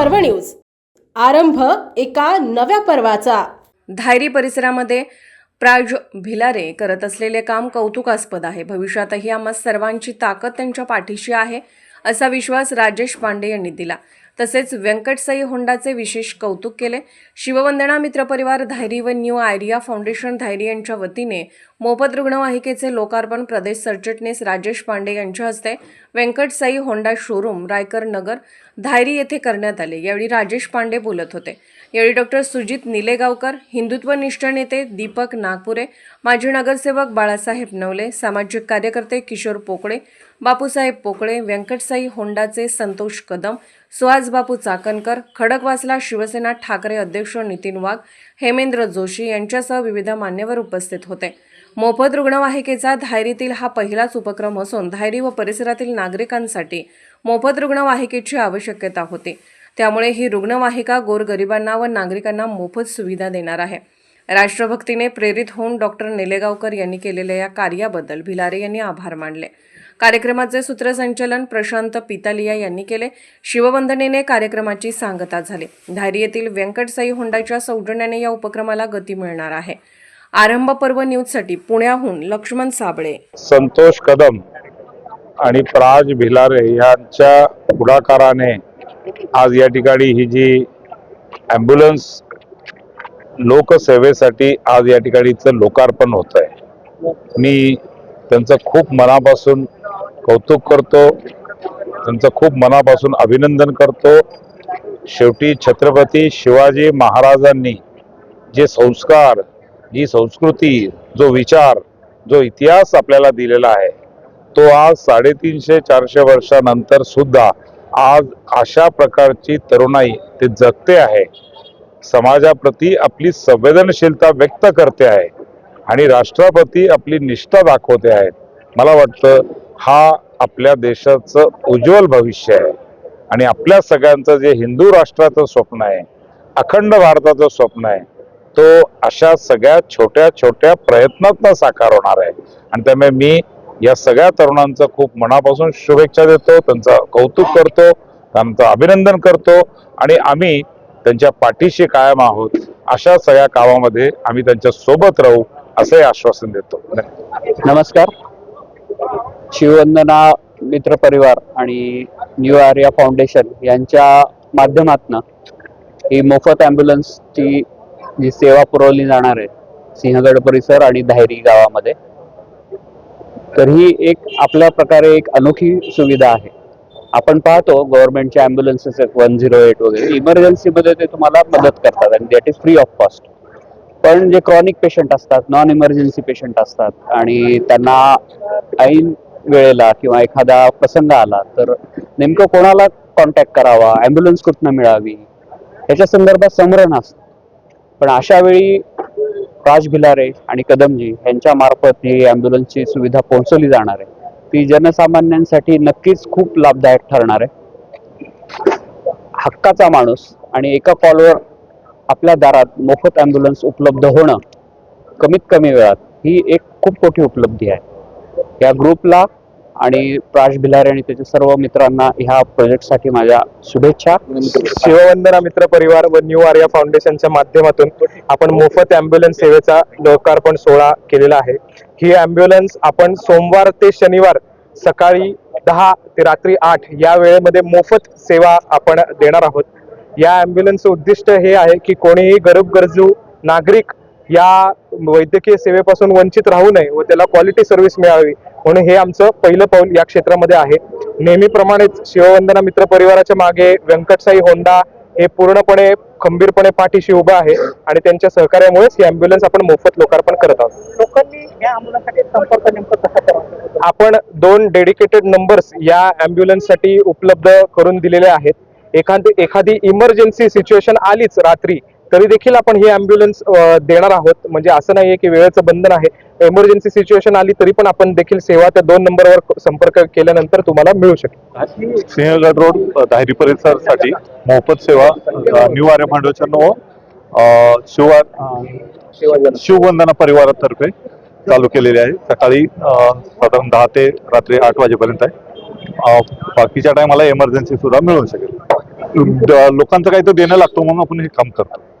पर्व न्यूज. आरंभ एका नव्या पर्वाचा. धायरी परिसरामध्ये प्राज भिलारे करत असलेले काम कौतुकास्पद आहे. भविष्यातही आम्हा सर्वांची ताकद त्यांच्या पाठीशी आहे असा विश्वास राजेश पांडे यांनी दिला. तसेच व्यंकटसाई होंडाचे विशेष कौतुक केले. शिववंदना मित्रपरिवार धायरी व न्यू आयडिया फाउंडेशन धायरी यांच्या वतीने मोफत रुग्णवाहिकेचे लोकार्पण प्रदेश सरचिटणीस राजेश पांडे यांच्या हस्ते व्यंकटसाई होंडा शोरूम रायकर नगर धायरी येथे करण्यात आले. यावेळी राजेश पांडे बोलत होते. यावेळी डॉक्टर सुजित निलेगावकर हिंदुत्वनिष्ठ नेते दीपक नागपुरे माजी नगरसेवक बाळासाहेब नवले सामाजिक कार्यकर्ते किशोर पोकळे बापूसाहेब पोकळे व्यंकटसाई होंडाचे संतोष कदम सुहास बापू चाकणकर खडकवासला शिवसेना ठाकरे अध्यक्ष नितीन वाघ हेमेंद्र जोशी यांच्यासह विविध मान्यवर उपस्थित होते. मोफत रुग्णवाहिकेचा धायरीतील हा पहिलाच उपक्रम असून धायरी व परिसरातील नागरिकांसाठी मोफत रुग्णवाहिकेची आवश्यकता होती. त्यामुळे ही रुग्णवाहिका गोरगरिबांना व नागरिकांना मोफत सुविधा देणार आहे. राष्ट्रभक्तीने प्रेरित होऊन डॉक्टर निलेगावकर यांनी केलेल्या या कार्याबद्दल भिलारे यांनी आभार मानले. कार्यक्रमाचे सूत्रसंचालन प्रशांत पितालिया यांनी केले. शिववंदनेने कार्यक्रमाची सांगता झाली. धायरी येथील व्यंकटसाई होंडाच्या सौजन्याने या उपक्रमाला गती मिळणार आहे. आरंभ पर्व न्यूजसाठी पुण्याहून लक्ष्मण साबळे. संतोष कदम आणि प्राज भिलारे यांच्या पुढाकाराने आज या ठिकाणी ही जी ॲम्ब्युलन्स लोकसेवेसाठी आज या ठिकाणीचं लोकार्पण होत आहे. मी त्यांचं खूप मनापासून कौतुक करतो त्यांचं खूप मनापासून अभिनंदन करतो. शेवटी छत्रपती शिवाजी महाराजांनी जे संस्कार जी संस्कृती जो विचार जो इतिहास आपल्याला दिलेला आहे तो आज साडेतीनशे चारशे वर्षानंतर सुद्धा आज अशा प्रकारची तरुणाई ते जगते आहे. समाजाप्रती आपली संवेदनशीलता व्यक्त करते आहे आणि राष्ट्राप्रती आपली निष्ठा दाखवते आहेत मला वाटतं हा आपल्या देशाचं उज्ज्वल भविष्य आहे. आणि आपल्या सगळ्यांचं जे हिंदू राष्ट्राचं स्वप्न आहे अखंड भारताचं स्वप्न आहे तो अशा सगळ्या छोट्या छोट्या प्रयत्नातनं साकार होणार आहे. आणि त्यामुळे मी या सगळ्या तरुणांचं खूप मनापासून शुभेच्छा देतो त्यांचं कौतुक करतो त्यांचं अभिनंदन करतो आणि आम्ही त्यांच्या पाठीशी कायम आहोत अशा सगळ्या कामामध्ये आम्ही त्यांच्यासोबत राहू असे आश्वासन देतो. नमस्कार. शिववंदना मित्र परिवार आणि न्यू आर्या फाउंडेशन यांच्या माध्यमातून ही मोफत ॲम्ब्युलन्सची जी सेवा पुरवली जाणार आहे सिंहगड परिसर आणि धायरी गावामध्ये तर ही एक आपल्या प्रकारे एक अनोखी सुविधा आहे. आपण पाहतो गव्हर्नमेंटच्या ॲम्ब्युलन्सेस वन झिरो एट वगैरे. इमर्जन्सीमध्ये ते तुम्हाला मदत करतात आणि that is free of cost पण जे क्रॉनिक पेशंट असतात नॉन इमर्जन्सी पेशंट असतात आणि त्यांना ऐन वेळेला किंवा एखादा प्रसंग आला तर नेमकं कोणाला कॉन्टॅक्ट करावा ॲम्ब्युलन्स कुठनं मिळावी याच्या संदर्भात समरण असतं. पण अशा वेळी राज भिलारे आणि कदमजी यांच्या मार्फत ही ॲम्ब्युलन्सची सुविधा पोहोचवली जाणार आहे. ती जनसामान्यांसाठी नक्कीच खूप लाभदायक ठरणार आहे. हक्काचा माणूस आणि एका कॉलवर आपल्या दारात मोफत ॲम्ब्युलन्स उपलब्ध होणं कमीत कमी वेळात ही एक खूप मोठी उपलब्धी आहे. या ग्रुपला आणि प्राश भिलारे आणि त्याच्या सर्व मित्रांना ह्या प्रोजेक्टसाठी माझ्या शुभेच्छा. शिववंदना मित्र परिवार व न्यू आर्या फाउंडेशनच्या माध्यमातून आपण मोफत अँब्युलन्स सेवेचा लोकार्पण सोहळा केलेला आहे. ही अँब्युलन्स आपण सोमवार ते शनिवार सकाळी दहा ते रात्री आठ या वेळेमध्ये मोफत सेवा आपण देणार आहोत. या अँब्युलन्सचं उद्दिष्ट हे आहे की कोणीही गरीब गरजू नागरिक या वैद्यकीय सेवेपासून वंचित राहू नये व त्याला क्वालिटी सर्व्हिस मिळावी. म्हणून हे आमचं पहिलं पाऊल या क्षेत्रामध्ये आहे. नेहमीप्रमाणेच शिववंदना मित्र परिवाराच्या मागे व्यंकटसाई होंडा हे पूर्णपणे खंबीरपणे पाठीशी उभं आहे आणि त्यांच्या सहकार्यामुळेच ही अँब्युलन्स आपण मोफत लोकार्पण करत आहोत. लोकांनी या आंदोलनासाठी संपर्क नेमका कसा करावा? आपण दोन डेडिकेटेड नंबर्स या अँब्युलन्ससाठी उपलब्ध करून दिलेले आहेत. एखादी एखादी इमर्जन्सी सिच्युएशन आलीच रात्री तरी देखील आपण ही अँब्युलन्स देणार आहोत. म्हणजे असं नाहीये की वेळेचं बंधन आहे. इमर्जन्सी सिच्युएशन आली तरी पण आपण देखील सेवा त्या दोन नंबरवर संपर्क केल्यानंतर तुम्हाला मिळू शकेल. सिंहगड रोड दाहिरी परिसरसाठी मोफत सेवा न्यू आर्य फाउंडेशन व शिव शिववंदना परिवारातर्फे चालू केलेली आहे. सकाळी साधारण दहा ते रात्री आठ वाजेपर्यंत आहे. बाकीच्या टायमाला इमर्जन्सी सुद्धा मिळू शकेल. लोकांचं काही तर देणं लागतो म्हणून आपण हे काम करतो.